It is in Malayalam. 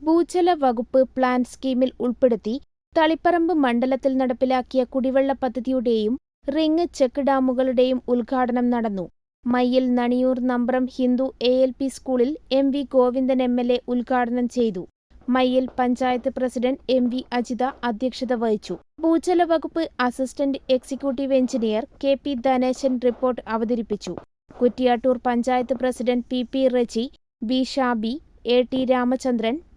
ഭൂജല വകുപ്പ് പ്ലാൻ സ്കീമിൽ ഉൾപ്പെടുത്തി തളിപ്പറമ്പ് മണ്ഡലത്തിൽ നടപ്പിലാക്കിയ കുടിവെള്ള പദ്ധതിയുടെയും റിങ് ചെക്ക് ഡാമുകളുടെയും ഉദ്ഘാടനം നടന്നു. Mayyil Naniyur Nambram Hindu A. L. P സ്കൂളിൽ M. V. Govindan M. L. A ഉദ്ഘാടനം ചെയ്തു. Mayyil panchayat president M. V. Ajitha അധ്യക്ഷത വഹിച്ചു. ഭൂജല വകുപ്പ് assistant executive engineer K. P. Dhaneshan report അവതരിപ്പിച്ചു. Kuttiattoor panchayat president P. P. Rechi B. Shabi, A. T. Ramachandran,